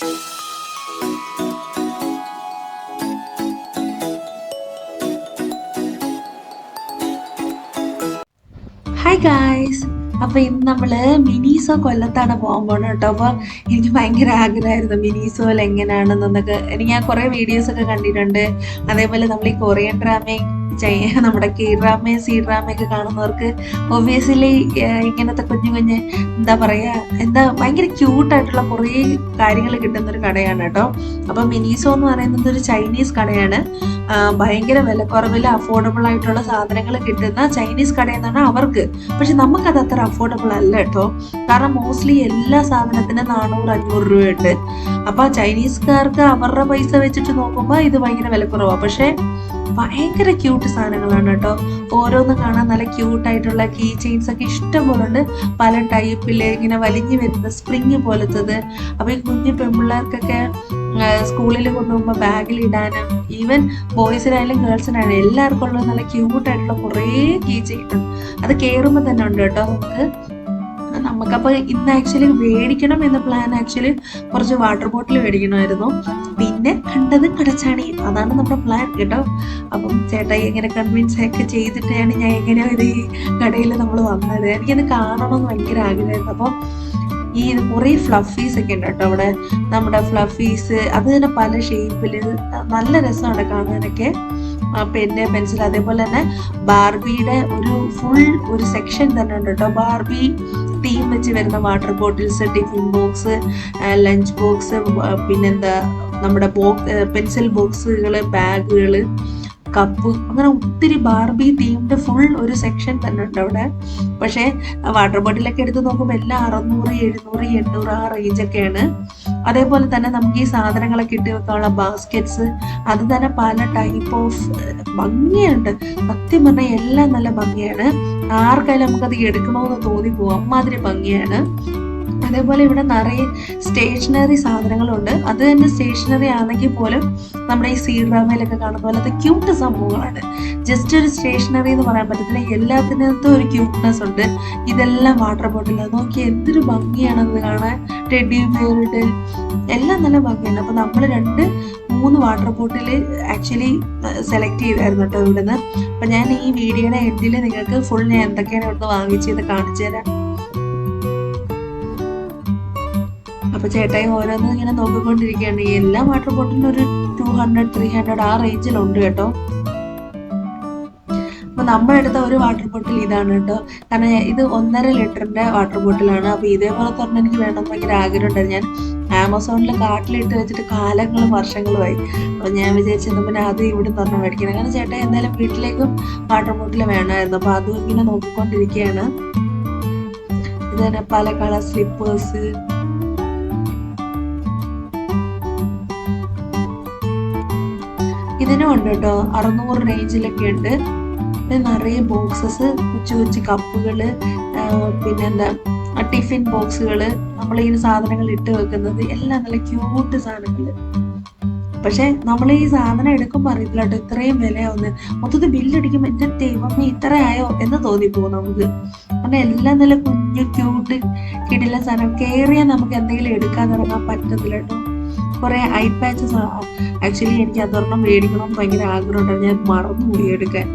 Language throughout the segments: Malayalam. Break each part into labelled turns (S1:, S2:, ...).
S1: ഹായ് ഗായ്സ് അപ്പോൾ ഇന്ന് നമ്മൾ മിനിസോ കൊല്ലത്താണ് പോകാൻ പോകണം കേട്ടോ. അപ്പോൾ എനിക്ക് ഭയങ്കര ആഗ്രഹമായിരുന്നു മിനിസോയിൽ എങ്ങനെയാണെന്നൊക്കെ എനിക്ക് ഞാൻ കുറേ വീഡിയോസൊക്കെ കണ്ടിട്ടുണ്ട്. അതേപോലെ നമ്മൾ ഈ കൊറിയൻ ഡ്രാമയും നമ്മുടെ കെ സീറാമയൊക്കെ കാണുന്നവർക്ക് ഒബിയസ്ലി ഇങ്ങനത്തെ കുഞ്ഞു കുഞ്ഞ് എന്താ പറയാ എന്താ ഭയങ്കര ക്യൂട്ടായിട്ടുള്ള കുറേ കാര്യങ്ങൾ കിട്ടുന്ന ഒരു കടയാണ് കേട്ടോ. അപ്പൊ മിനീസോ എന്ന് പറയുന്നത് ഒരു ചൈനീസ് കടയാണ്. ഭയങ്കര വിലക്കുറവിൽ അഫോർഡബിൾ ആയിട്ടുള്ള സാധനങ്ങൾ കിട്ടുന്ന ചൈനീസ് കടയെന്നാണ് അവർക്ക്. പക്ഷെ നമുക്കത് അത്ര അഫോർഡബിൾ അല്ല കേട്ടോ. കാരണം മോസ്റ്റ്ലി എല്ലാ സാധനത്തിനും നാനൂറ് അഞ്ഞൂറ് രൂപയുണ്ട്. അപ്പൊ ചൈനീസുകാർക്ക് അവരുടെ പൈസ വെച്ചിട്ട് നോക്കുമ്പോൾ ഇത് ഭയങ്കര വിലക്കുറവാണ് പക്ഷെ ഭയങ്കര ക്യൂട്ട് സാധനങ്ങളാണ് കേട്ടോ. ഓരോന്നും കാണാൻ നല്ല ക്യൂട്ടായിട്ടുള്ള കീ ചെയിൻസ് ഒക്കെ ഇഷ്ടം പോലെ ഉണ്ട് പല ടൈപ്പിൽ ഇങ്ങനെ വലിഞ്ഞു വരുന്ന സ്പ്രിങ് പോലത്തത്. അപ്പോൾ ഈ കുഞ്ഞു പെൺപിള്ളേർക്കൊക്കെ സ്കൂളിൽ കൊണ്ടുപോകുമ്പോൾ ബാഗിൽ ഇടാനും ഈവൻ ബോയ്സിനായാലും ഗേൾസിനായാലും എല്ലാവർക്കും ഉള്ള നല്ല ക്യൂട്ടായിട്ടുള്ള കുറേ കീ ചെയിൻ അത് കയറുമ്പോൾ തന്നെ ഉണ്ട് കേട്ടോ നമുക്ക്. നമുക്കപ്പോൾ ഇന്ന് ആക്ച്വലി മേടിക്കണം എന്ന പ്ലാൻ ആക്ച്വലി കുറച്ച് വാട്ടർ ബോട്ടിൽ മേടിക്കണമായിരുന്നു പിന്നെ കണ്ടത് കടച്ചാണി. അതാണ് നമ്മുടെ പ്ലാൻ കേട്ടോ. അപ്പം ചേട്ടായി എങ്ങനെ കൺവിൻസ് ഒക്കെ ചെയ്തിട്ടാണ് ഞാൻ എങ്ങനെ ഈ കടയിൽ നമ്മൾ വന്നത്. എനിക്കത് കാണണമെന്ന് ഭയങ്കര ആഗ്രഹമായിരുന്നു. അപ്പോൾ ഈ കുറേ ഫ്ലഫീസ് ഒക്കെ ഉണ്ട് കേട്ടോ അവിടെ. നമ്മുടെ ഫ്ലഫീസ് അത് തന്നെ പല ഷേപ്പിൽ നല്ല രസമാണ് കാണാനൊക്കെ. പെന്ന് പെൻസിൽ അതേപോലെ തന്നെ ബാർബിയുടെ ഒരു ഫുൾ ഒരു സെക്ഷൻ തന്നെ ഉണ്ട് കേട്ടോ ബാർബി തീം വെച്ച് വരുന്ന water bottles tiffin box lunch box പിന്നെന്താ നമ്മുടെ ബോക്സ് പെൻസിൽ ബോക്സുകൾ ബാഗുകൾ കപ്പ് അങ്ങനെ ഒത്തിരി ബാർബി തീമിന്റെ ഫുൾ ഒരു സെക്ഷൻ തന്നെ ഉണ്ട് അവിടെ. പക്ഷേ വാട്ടർ ബോട്ടിലൊക്കെ എടുത്ത് നോക്കുമ്പോൾ എല്ലാം അറുന്നൂറ് എഴുന്നൂറ് എണ്ണൂറ് ആ റേഞ്ചൊക്കെയാണ് അതേപോലെ തന്നെ നമുക്ക് ഈ സാധനങ്ങളൊക്കെ ഇട്ട് വെക്കാനുള്ള ബാസ്ക്കറ്റ്സ് അത് തന്നെ പല ടൈപ്പ് ഓഫ് ഭംഗിയുണ്ട്. സത്യം പറഞ്ഞാൽ എല്ലാം നല്ല ഭംഗിയാണ്. ആർക്കായാലും നമുക്കത് എടുക്കണമെന്ന് തോന്നി പോകും അമ്മാതിരി ഭംഗിയാണ്. അതേപോലെ ഇവിടെ നിറയെ സ്റ്റേഷനറി സാധനങ്ങളുണ്ട്. അത് തന്നെ സ്റ്റേഷനറി ആണെങ്കിൽ പോലും നമ്മുടെ ഈ സീഡ്രാമയിലൊക്കെ കാണുന്ന പോലത്തെ ക്യൂട്ട് സംഭവങ്ങളാണ്. ജസ്റ്റ് ഒരു സ്റ്റേഷനറി എന്ന് പറയാൻ പറ്റത്തില്ല. എല്ലാത്തിനകത്തും ഒരു ക്യൂട്ട്നെസ് ഉണ്ട്. ഇതെല്ലാം വാട്ടർ ബോട്ടിൽ നോക്കി എന്തൊരു ഭംഗിയാണെന്ന് അത് കാണാൻ ടെഡി ബിയറുടെ എല്ലാം നല്ല ഭംഗിയുണ്ട്. അപ്പോൾ നമ്മൾ രണ്ട് മൂന്ന് വാട്ടർ ബോട്ടിൽ ആക്ച്വലി സെലക്ട് ചെയ്തായിരുന്നു കേട്ടോ ഇവിടുന്ന്. അപ്പം ഞാൻ ഈ വീഡിയോയുടെ എൻഡിൽ നിങ്ങൾക്ക് ഫുൾ ഞാൻ എന്തൊക്കെയാണ് ഇവിടുന്ന് വാങ്ങിച്ചത് കാണിച്ചു തരാം അപ്പൊ ചേട്ടായി ഓരോന്ന് ഇങ്ങനെ നോക്കിക്കൊണ്ടിരിക്കുകയാണ്. എല്ലാ വാട്ടർ ബോട്ടിലും ഒരു ടു ഹൺഡ്രഡ് ത്രീ ഹൺഡ്രഡ് ആ റേഞ്ചിലുണ്ട് കേട്ടോ. അപ്പൊ നമ്മളെടുത്ത ഒരു വാട്ടർ ബോട്ടിൽ ഇതാണ് കേട്ടോ. കാരണം ഇത് ഒന്നര ലിറ്ററിന്റെ വാട്ടർ ബോട്ടിലാണ് അപ്പൊ ഇതേപോലെ തന്നെ എനിക്ക് വേണം ഭയങ്കര ആഗ്രഹം ഉണ്ടായിരുന്നു. ഞാൻ ആമസോണിൽ കാട്ടിലിട്ട് വെച്ചിട്ട് കാലങ്ങളും വർഷങ്ങളുമായി അപ്പൊ ഞാൻ വിചാരിച്ചത് പിന്നെ അത് ഇവിടെ തന്നെ മേടിക്കണം. കാരണം ചേട്ടാ എന്തായാലും വീട്ടിലേക്കും വാട്ടർ ബോട്ടിൽ വേണമായിരുന്നു. അപ്പൊ അതും ഇങ്ങനെ നോക്കിക്കൊണ്ടിരിക്കുകയാണ്. ഇത് തന്നെ പല കളർ സ്ലിപ്പേഴ്സ് ഇതിനും ഉണ്ട് കേട്ടോ. അറുന്നൂറ് റേഞ്ചിലൊക്കെ ഉണ്ട്. പിന്നെ നിറയെ ബോക്സസ് കൊച്ചു കൊച്ചു കപ്പുകൾ ആ, പിന്നെന്താ ടിഫിൻ ബോക്സുകൾ നമ്മളിങ്ങനെ സാധനങ്ങൾ ഇട്ട് വെക്കുന്നത്. എല്ലാം നല്ല ക്യൂട്ട് സാധനങ്ങൾ. പക്ഷെ നമ്മൾ ഈ സാധനം എടുക്കുമ്പോൾ അറിയത്തില്ല കേട്ടോ ഇത്രയും വിലയാവുന്ന. മൊത്തത്തിൽ ബില്ലടിക്കുമ്പോൾ എന്റെ ദൈവമേ ഇത്ര ആയോ എന്ന് തോന്നിപ്പോകും നമുക്ക്. കാരണം എല്ലാം നല്ല കുഞ്ഞു ക്യൂട്ട് കിടില സാധനം. കയറിയാൽ നമുക്ക് എന്തെങ്കിലും എടുക്കാൻ തുടങ്ങാൻ പറ്റത്തില്ല കേട്ടോ. കുറെ ഐ പാച്ചസ് ആക്ച്വലി എനിക്ക് അതൊരെണ്ണം മേടിക്കണം ഭയങ്കര ആഗ്രഹമുണ്ടായിരുന്നു ഞാൻ മറന്നുപോയി എടുക്കാൻ.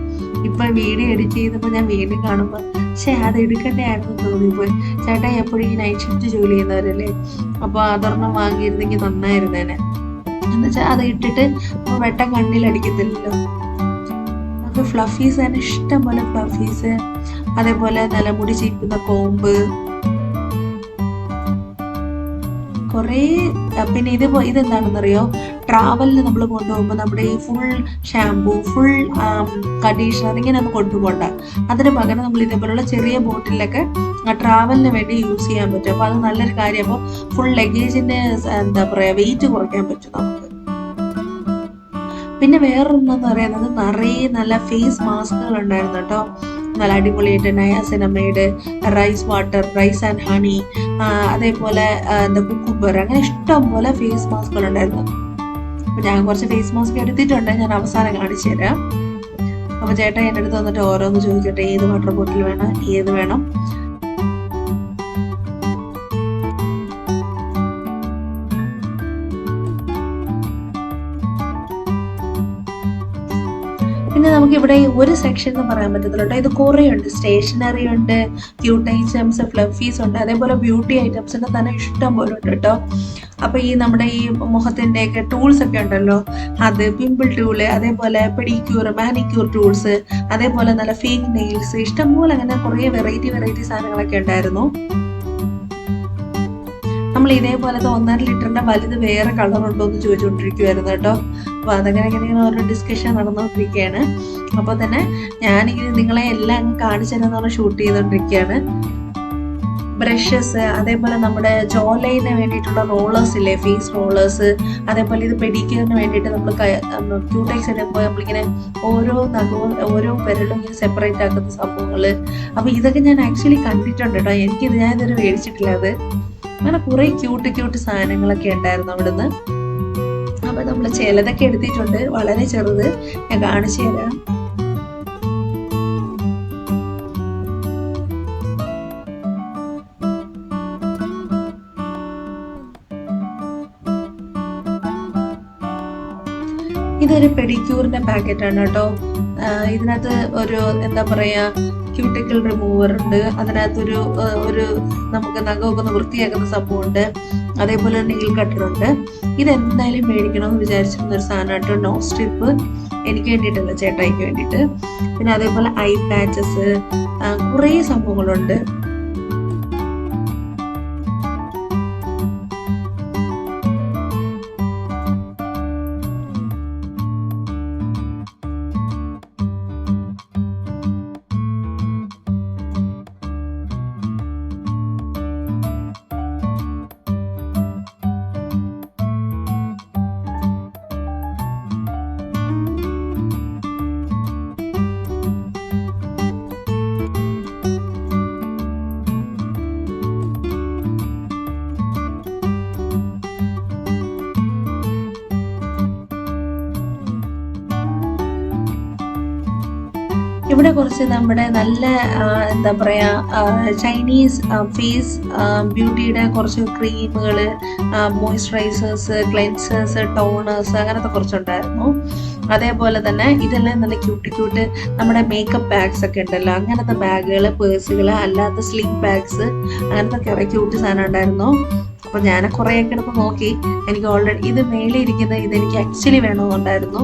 S1: ഇപ്പൊ വീഡിയോ എഡിറ്റ് ചെയ്തപ്പോൾ ഞാൻ വീണ്ടും കാണുമ്പോൾ പക്ഷേ അത് എടുക്കണ്ടായിരുന്നു തോന്നിപ്പോയി ചേട്ടാ എപ്പോഴും ഈ നൈറ്റ് ഷിഫ്റ്റ് ജോലി ചെയ്യുന്നവരല്ലേ? അപ്പോൾ അതൊരെണ്ണം വാങ്ങിയിരുന്നെങ്കിൽ നന്നായിരുന്നേനെ എന്നുവെച്ചാൽ അത് ഇട്ടിട്ട് വെട്ടം കണ്ണിലടിക്കത്തില്ലല്ലോ. നമുക്ക് ഫ്ലഫീസ് തന്നെ ഇഷ്ടം പോലെ ഫ്ലഫീസ്. അതേപോലെ നിലമുടി ചീപ്പുന്ന കോമ്പ്. കുറേ പിന്നെ ഇത് ഇതെന്താണെന്നറിയോ? ട്രാവലിന് നമ്മൾ കൊണ്ടുപോകുമ്പോൾ നമ്മുടെ ഈ ഫുൾ ഷാമ്പൂ ഫുൾ കണ്ടീഷണർ ഇങ്ങനെ ഒന്നും കൊണ്ടുപോകണ്ട. അതിന് പകരം നമ്മൾ ഇതേപോലുള്ള ചെറിയ ബോട്ടിലൊക്കെ ട്രാവലിന് വേണ്ടി യൂസ് ചെയ്യാൻ പറ്റും. അപ്പോൾ അത് നല്ലൊരു കാര്യം അപ്പോൾ ഫുൾ ലഗേജിന്റെ എന്താ പറയുക വെയിറ്റ് കുറയ്ക്കാൻ പറ്റും നമുക്ക്. പിന്നെ വേറൊന്നെന്ന് പറയുന്നത് നിറയെ നല്ല ഫേസ് മാസ്കുകൾ ഉണ്ടായിരുന്നു കേട്ടോ. നല്ല അടിപൊളിയായിട്ട് niacinamide rice water rice and honey അതേപോലെ എന്താ കുക്കുംബർ അങ്ങനെ ഇഷ്ടം പോലെ ഫേസ് മാസ്കുകൾ ഉണ്ടായിരുന്നു. അപ്പൊ ഞാൻ കുറച്ച് ഫേസ് മാസ്ക് എടുത്തിട്ടുണ്ട് ഞാൻ അവസാനം കാണിച്ചു തരാം. അപ്പൊ ചേട്ടാ എന്റെ അടുത്ത് വന്നിട്ട് ഓരോന്ന് ചോദിക്കട്ടെ ഏത് വാട്ടർ ബോട്ടിൽ വേണം ഏത് വേണം? പിന്നെ നമുക്ക് ഇവിടെ ഒരു സെക്ഷൻ എന്ന് പറയാൻ പറ്റത്തില്ല കേട്ടോ. ഇത് കുറേ ഉണ്ട് സ്റ്റേഷനറി ഉണ്ട് ക്യൂട്ട് ഐറ്റംസ് ഫ്ലഫീസ് ഉണ്ട്. അതേപോലെ ബ്യൂട്ടി ഐറ്റംസ് ഐറ്റംസിന്റെ തന്നെ ഇഷ്ടം പോലെ ഉണ്ട് കേട്ടോ. അപ്പൊ ഈ നമ്മുടെ ഈ മുഖത്തിന്റെ ഒക്കെ ടൂൾസ് ഒക്കെ ഉണ്ടല്ലോ. അത് പിമ്പിൾ ടൂൾ അതേപോലെ പെഡിക്യൂർ മാനിക്യൂർ ടൂൾസ് അതേപോലെ നല്ല ഫേക്ക് നെയിൽസ് ഇഷ്ടംപോലെ അങ്ങനെ കുറേ വെറൈറ്റി വെറൈറ്റി സാധനങ്ങളൊക്കെ ഉണ്ടായിരുന്നു. നമ്മൾ ഇതേപോലത്തെ ഒന്നര ലിറ്ററിന്റെ വലുത് വേറെ കളർ ഉണ്ടോ എന്ന് ചോദിച്ചുകൊണ്ടിരിക്കുവായിരുന്നു കേട്ടോ. അപ്പൊ അതങ്ങനെ ഇങ്ങനെ ഓരോ ഡിസ്കഷൻ നടന്നുകൊണ്ടിരിക്കുകയാണ് അപ്പൊ തന്നെ ഞാനിങ്ങനെ നിങ്ങളെ എല്ലാം കാണിച്ചു തരാന്ന് ഷൂട്ട് ചെയ്തുകൊണ്ടിരിക്കുകയാണ് ബ്രഷസ് അതേപോലെ നമ്മുടെ ജോലൈന് വേണ്ടിയിട്ടുള്ള റോളേഴ്സ് ഇല്ലേ ഫേസ് റോളേഴ്സ് അതേപോലെ ഇത് പെഡിക്യൂറിന് വേണ്ടിയിട്ട് നമ്മൾ ക്യൂടെക്സ് എടുക്കുമ്പോൾ നമ്മളിങ്ങനെ ഓരോ നഖവും ഓരോ വിരലും ഇങ്ങനെ സെപ്പറേറ്റ് ആക്കുന്ന സംഭവങ്ങൾ അപ്പം ഇതൊക്കെ ഞാൻ ആക്ച്വലി കണ്ടിട്ടുണ്ട് കേട്ടോ എനിക്കിത് ഞാൻ ഇതുവരെ മേടിച്ചിട്ടില്ല അത്. അങ്ങനെ കുറേ ക്യൂട്ട് ക്യൂട്ട് സാധനങ്ങളൊക്കെ ഉണ്ടായിരുന്നു അവിടുന്ന്. അപ്പൊ നമ്മൾ ചിലതൊക്കെ എടുത്തിട്ടുണ്ട്. വളരെ ചെറുത് ഞാൻ കാണിച്ചു തരാം. ഇതൊരു പെഡിക്യൂറിന്റെ പാക്കറ്റ് ആണ് കേട്ടോ. ഇതിനകത്ത് ഒരു എന്താ പറയാ ക്യൂട്ടിക്കൽ റിമൂവർ ഉണ്ട്. അതിനകത്തൊരു ഒരു നമുക്ക് നഖമൊക്കെ ഒന്ന് വൃത്തിയാക്കുന്ന സംഭവമുണ്ട്. അതേപോലെ നെയിൽ കട്ടർ ഉണ്ട് മേടിക്കണം എന്ന് വിചാരിച്ചിരുന്ന ഒരു സാധനമായിട്ട് നോ സ്ട്രിപ്പ് എനിക്ക് വേണ്ടിയിട്ടല്ല ചേട്ടായിക്ക് വേണ്ടിയിട്ട്. പിന്നെ അതേപോലെ ഐ പാച്ചസ് കുറേ സംഭവങ്ങളുണ്ട്. കുറച്ച് നമ്മുടെ നല്ല എന്താ പറയാ ആ, ചൈനീസ് ഫേസ് ബ്യൂട്ടിയുടെ കുറച്ച് ക്രീമുകൾ മോയ്സ്ചറൈസേഴ്സ് ക്ലെൻസേഴ്സ് ടോണേഴ്സ് അങ്ങനത്തെ കുറച്ചുണ്ടായിരുന്നു. അതേപോലെ തന്നെ ഇതെല്ലാം നല്ല ക്യൂട്ട് ക്യൂട്ട് നമ്മുടെ മേക്കപ്പ് ബാഗ്സ് ഒക്കെ ഉണ്ടല്ലോ. അങ്ങനത്തെ ബാഗുകൾ പേഴ്സുകൾ അല്ലാത്ത സ്ലിംഗ് ബാഗ്സ് അങ്ങനത്തെ കുറെ ക്യൂട്ട് സാധനം ഉണ്ടായിരുന്നു. അപ്പൊ ഞാൻ ഒക്കെ എടുത്ത് നോക്കി. എനിക്ക് ഓൾറെഡി ഇത് മേലെ ഇരിക്കുന്ന ഇത് എനിക്ക് ആക്ച്വലി വേണമെന്നുണ്ടായിരുന്നു.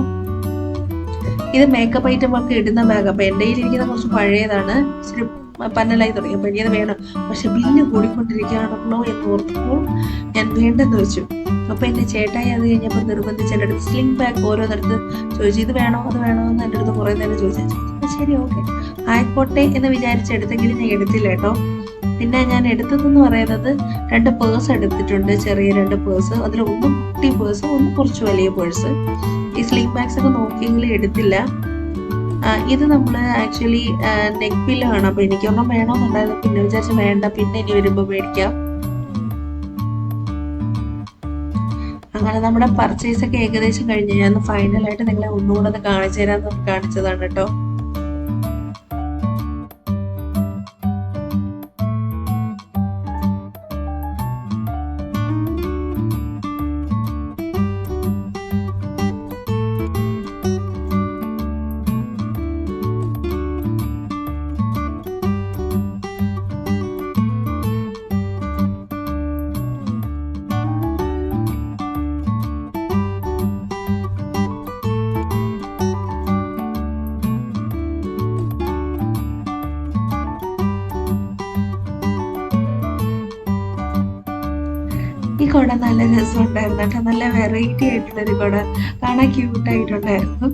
S1: ഇത് മേക്കപ്പ് ഐറ്റം ഒക്കെ ഇടുന്ന ബാഗ് അപ്പൊ എന്റെ ഇരിക്കുന്ന കുറച്ച് പഴയതാണ്. ഇച്ചിരി പന്നലായി തുടങ്ങി. അപ്പൊ എനിക്കത് വേണം. പക്ഷെ ബില്ല് കൂടിക്കൊണ്ടിരിക്കുകയാണല്ലോ എന്ന് ഓർത്തപ്പോൾ ഞാൻ വേണ്ടെന്ന് വെച്ചു. അപ്പൊ എന്റെ ചേട്ടായി അത് കഴിഞ്ഞപ്പോൾ നിർബന്ധിച്ച് എന്റെ സ്ലിംഗ് ബാഗ് ഓരോന്നിടത്ത് ചോദിച്ചു ഇത് വേണോ? അത് വേണോ? എന്ന് എന്റെ അടുത്ത് കുറേ നേരം ചോദിച്ചു. ശരി ഓക്കെ ആയിക്കോട്ടെ എന്ന് വിചാരിച്ചെടുത്തെങ്കിലും ഞാൻ എടുത്തില്ല കേട്ടോ. പിന്നെ ഞാൻ എടുത്തതെന്ന് പറയുന്നത് രണ്ട് പേഴ്സ് എടുത്തിട്ടുണ്ട്. ചെറിയ രണ്ട് പേഴ്സ് അതിൽ ഒന്ന് കുട്ടി പേഴ്സ് ഒന്ന് കുറച്ച് വലിയ പേഴ്സ് ഈ സ്ലീപ്പ് ബാഗ്സ് ഒക്കെ നോക്കിയെങ്കിലും എടുത്തില്ല. ഇത് നമ്മൾ ആക്ച്വലി നെക്ക് പില്ലോ ആണ്. അപ്പൊ എനിക്കൊന്നും വേണമെന്നുണ്ടായിരുന്നു. പിന്നെ വിചാരിച്ചു വേണ്ട പിന്നെ ഇനി വരുമ്പോൾ മേടിക്കാം. അങ്ങനെ നമ്മുടെ പർച്ചേസ് ഒക്കെ ഏകദേശം കഴിഞ്ഞ്. ഞാൻ ഫൈനലായിട്ട് നിങ്ങളെ ഒന്നുകൂടെ ഒന്ന് കാണിച്ചു തരാൻ കാണിച്ചതാണ് കേട്ടോ. കുട നല്ല രസമുണ്ടായിരുന്നു കേട്ടോ. നല്ല വെറൈറ്റി ആയിട്ടുള്ളൊരു കുട. കാണാൻ ക്യൂട്ടായിട്ടുണ്ടായിരുന്നു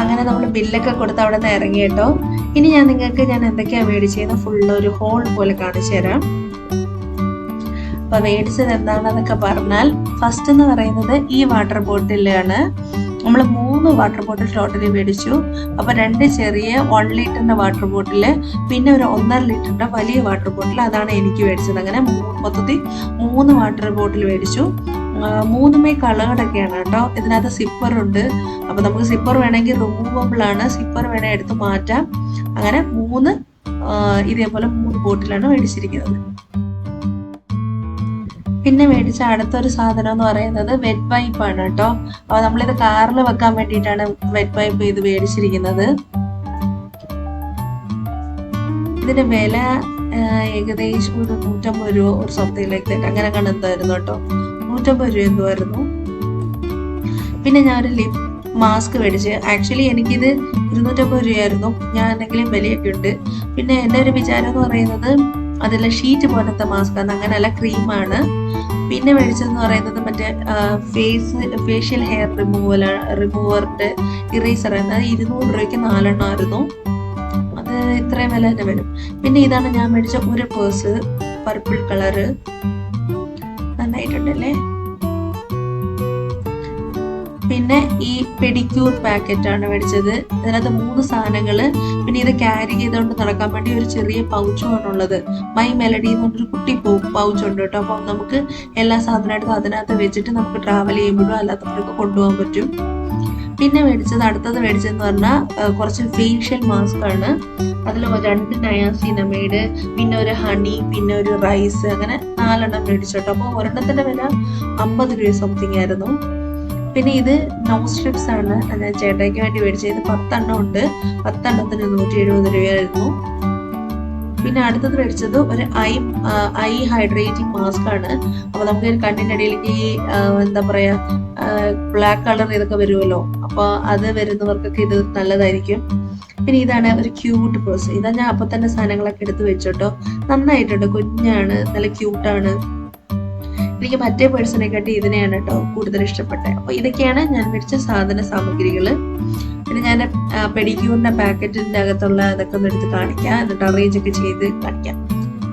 S1: അങ്ങനെ നമ്മൾ ബില്ലൊക്കെ കൊടുത്ത് അവിടെ നിന്ന് ഇറങ്ങി കേട്ടോ. ഇനി ഞാൻ നിങ്ങൾക്ക് ഞാൻ എന്തൊക്കെയാണ് മേടിച്ചതെന്ന് ഫുള്ള് ഒരു ഹോൾ പോലെ കാണിച്ചു തരാം അപ്പൊ മേടിച്ചത് എന്താണെന്നൊക്കെ പറഞ്ഞാൽ ഫസ്റ്റ് എന്ന് പറയുന്നത് ഈ വാട്ടർ ബോട്ടിലാണ് നമ്മൾ മൂന്ന് വാട്ടർ ബോട്ടിൽ ടോട്ടലി മേടിച്ചു. അപ്പൊ രണ്ട് ചെറിയ വൺ ലിറ്ററിന്റെ വാട്ടർ ബോട്ടിൽ പിന്നെ ഒരു ഒന്നര ലിറ്ററിന്റെ വലിയ വാട്ടർ ബോട്ടിൽ അതാണ് എനിക്ക് മേടിച്ചത്. അങ്ങനെ മൊത്തത്തിൽ മൂന്ന് വാട്ടർ ബോട്ടിൽ മേടിച്ചു. മൂന്നുമേ കളേർഡൊക്കെയാണ് കേട്ടോ. ഇതിനകത്ത് സിപ്പറുണ്ട് അപ്പൊ നമുക്ക് സിപ്പർ വേണമെങ്കിൽ റിമൂവബിൾ ആണ്. സിപ്പർ വേണേൽ എടുത്ത് മാറ്റാം. അങ്ങനെ മൂന്ന് ഇതേപോലെ മൂന്ന് ബോട്ടിലാണ് മേടിച്ചിരിക്കുന്നത്. പിന്നെ മേടിച്ച അടുത്തൊരു സാധനം എന്ന് പറയുന്നത് വെറ്റ് പൈപ്പ് ആണ് കേട്ടോ. അപ്പൊ നമ്മളിത് കാറിൽ വെക്കാൻ വേണ്ടിയിട്ടാണ് വെറ്റ് പൈപ്പ് ഇത് മേടിച്ചിരിക്കുന്നത്. ഇതിന്റെ വില ഏകദേശം ഒരു നൂറ്റമ്പത് രൂപ ഒരു സംതിങ് ലൈക്ക് ദാറ്റ് അങ്ങനെ കണ്ടെത്തായിരുന്നു കേട്ടോ? നൂറ്റമ്പത് രൂപ എന്തുമായിരുന്നു പിന്നെ ഞാൻ ഒരു ലിപ് മാസ്ക് മേടിച്ച്. ആക്ച്വലി എനിക്കിത് ഇരുന്നൂറ്റമ്പത് രൂപയായിരുന്നു. ഞാൻ എന്തെങ്കിലും വിലയൊക്കെ ഉണ്ട്. പിന്നെ എന്റെ ഒരു വിചാരം എന്ന് പറയുന്നത് അതിലെ ഷീറ്റ് പോലത്തെ മാസ്ക് ആണ്. അങ്ങനെയല്ല ക്രീമാണ് പിന്നെ മേടിച്ചതെന്ന് പറയുന്നത് മറ്റേ ഫേസ് ഫേഷ്യൽ ഹെയർ റിമൂവൽ റിമൂവറിന്റെ ഇറേസർ ആണ്. അത് ഇരുന്നൂറ് രൂപയ്ക്ക് നാലെണ്ണം ആയിരുന്നു. അത് ഇത്രയും വില തന്നെ വരും. പിന്നെ ഇതാണ് ഞാൻ മേടിച്ച ഒരു പേഴ്സ് പർപ്പിൾ കളറ് നന്നായിട്ടുണ്ടല്ലേ? പിന്നെ ഈ പെഡിക്യൂർ ആണ് മേടിച്ചത്. അതിനകത്ത് മൂന്ന് സാധനങ്ങൾ പിന്നെ ഇത് ക്യാരി ചെയ്തുകൊണ്ട് നടക്കാൻ വേണ്ടി ഒരു ചെറിയ പൗച്ചുമാണ് ഉള്ളത്. മൈ മെലഡി എന്ന് പറഞ്ഞൊരു കുട്ടി പൗച്ച് ഉണ്ട് കേട്ടോ. അപ്പം നമുക്ക് എല്ലാ സാധനമായിട്ടും അതിനകത്ത് വെച്ചിട്ട് നമുക്ക് ട്രാവൽ ചെയ്യുമ്പോഴും അല്ലാത്തവർക്ക് കൊണ്ടുപോകാൻ പറ്റും. പിന്നെ മേടിച്ചത് അടുത്തത് മേടിച്ചതെന്ന് പറഞ്ഞാൽ കുറച്ച് ഫേഷ്യൽ മാസ്ക് ആണ്. അതിൽ രണ്ട് നയാസിനമൈഡ് പിന്നെ ഒരു ഹണി പിന്നെ ഒരു റൈസ് അങ്ങനെ നാലെണ്ണം മേടിച്ചോട്ടോ അപ്പോൾ ഒരെണ്ണത്തിന്റെ വില അമ്പത് രൂപ സംതിങ് ആയിരുന്നു. പിന്നെ ഇത് നോ സ്ട്രിപ്സ് ആണ്. ഞാൻ ചേട്ടയ്ക്ക് വേണ്ടി മേടിച്ചത് ഇത് പത്തെണ്ണം ഉണ്ട്. പത്തെണ്ണത്തിന് നൂറ്റി എഴുപത് രൂപയായിരുന്നു. പിന്നെ അടുത്തത് മേടിച്ചത് ഒരു ഐ ഐ ഹൈഡ്രേറ്റിംഗ് മാസ്ക് ആണ്. അപ്പൊ നമുക്ക് ഈ കണ്ണിന്റെ ഇടയിലേക്ക് ഈ എന്താ പറയാ ബ്ലാക്ക് കളർ ഇതൊക്കെ വരുമല്ലോ. അപ്പൊ അത് വരുന്നവർക്കൊക്കെ ഇത് നല്ലതായിരിക്കും. പിന്നെ ഇതാണ് ഒരു ക്യൂട്ട് പേഴ്സ് ഇതാ ഞാൻ അപ്പൊ തന്നെ സാധനങ്ങളൊക്കെ എടുത്ത് വെച്ചോട്ടോ. നന്നായിട്ടുണ്ട്. കുഞ്ഞാണ്. നല്ല ക്യൂട്ടാണ് എനിക്ക് മറ്റേ പേഴ്സണെ കാട്ടി ഇതിനെയാണ് കേട്ടോ കൂടുതൽ ഇഷ്ടപ്പെട്ടത് അപ്പൊ ഇതൊക്കെയാണ് ഞാൻ മേടിച്ച സാധന സാമഗ്രികൾ പിന്നെ ഞാൻ പെഡിക്യൂറിന്റെ പാക്കറ്റിന്റെ അകത്തുള്ള ഇതൊക്കെ ഒന്ന് എടുത്ത് കാണിക്കാം. എന്നിട്ട് അറേഞ്ച് ഒക്കെ ചെയ്ത് കാണിക്കാം.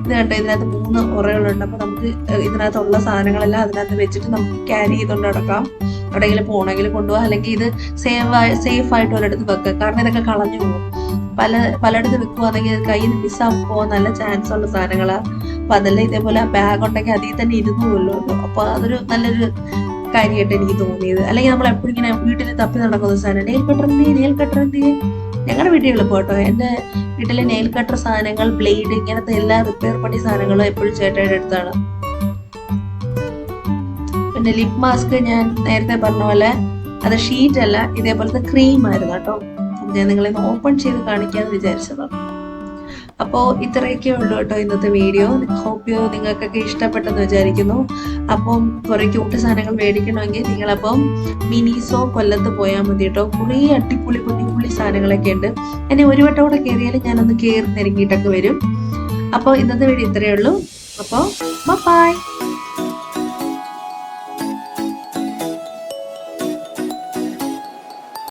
S1: ഇത് കണ്ടോ ഇതിനകത്ത് മൂന്ന് ഉറകളുണ്ട് അപ്പൊ നമുക്ക് ഇതിനകത്തുള്ള സാധനങ്ങളെല്ലാം അതിനകത്ത് വെച്ചിട്ട് നമുക്ക് ക്യാരി ചെയ്തുകൊണ്ട് നടക്കാം. എവിടെയെങ്കിലും പോകണമെങ്കിൽ കൊണ്ടുപോകാം അല്ലെങ്കിൽ ഇത് സേഫ് സേഫ് ആയിട്ട് ഒരിടത്ത് വെക്കാം. കാരണം ഇതൊക്കെ കളഞ്ഞു പോകും. പല പലയിടത്ത് വെക്കുവാണെങ്കിൽ കയ്യിൽ നിന്ന് മിസ്സാ പോകാൻ നല്ല ചാൻസ് ഉള്ള സാധനങ്ങളാ. അപ്പൊ അതെല്ലാം ഇതേപോലെ ബാഗ് ഉണ്ടെങ്കിൽ അതിൽ തന്നെ ഇരുന്നു പോലോ അപ്പൊ അതൊരു നല്ലൊരു കാര്യമായിട്ട് എനിക്ക് തോന്നിയത്. അല്ലെങ്കിൽ നമ്മൾ എപ്പോഴും ഇങ്ങനെ വീട്ടിൽ തപ്പി നടക്കുന്ന സാധനം നെയിൽ കട്ടർ എന്ത് നെയിൽ കട്ടർ എന്ത്? ഞങ്ങളുടെ വീട്ടിൽ എളുപ്പം എന്റെ വീട്ടിലെ നെയിൽ കട്ടർ സാധനങ്ങൾ ബ്ലേഡ് ഇങ്ങനത്തെ എല്ലാ റിപ്പയർ പണി സാധനങ്ങളും എപ്പോഴും ചേട്ടയുടെ അടുത്താണ്. പിന്നെ ലിപ് മാസ്ക് ഞാൻ നേരത്തെ പറഞ്ഞ പോലെ അത് ഷീറ്റ് അല്ല ഇതേപോലത്തെ ക്രീം ആയിരുന്നു കേട്ടോ. ഞാൻ നിങ്ങളെ ഓപ്പൺ ചെയ്ത് കാണിക്കാൻ വിചാരിച്ചതാണ് അപ്പോൾ ഇത്രയൊക്കെ ഉള്ളൂ കേട്ടോ ഇന്നത്തെ വീഡിയോ ഹോപ്പ് യു നിങ്ങൾക്കൊക്കെ ഇഷ്ടപ്പെട്ടെന്ന് വിചാരിക്കുന്നു. അപ്പം കുറെ ക്യൂട്ട് സാധനങ്ങൾ മേടിക്കണമെങ്കിൽ നിങ്ങളപ്പം മിനിസോ കൊല്ലത്ത് പോയാൽ മതി കേട്ടോ. കുറേ അടിപൊളി കുഞ്ഞുപുള്ളി സാധനങ്ങളൊക്കെ ഉണ്ട്. എന്നെ ഒരു വട്ടം കൂടെ കയറിയാൽ ഞാനൊന്ന് കയറി നിരങ്ങിയിട്ടൊക്കെ വരും. അപ്പോൾ ഇന്നത്തെ വീഡിയോ ഇത്രയേ ഉള്ളൂ. അപ്പോൾ ബൈ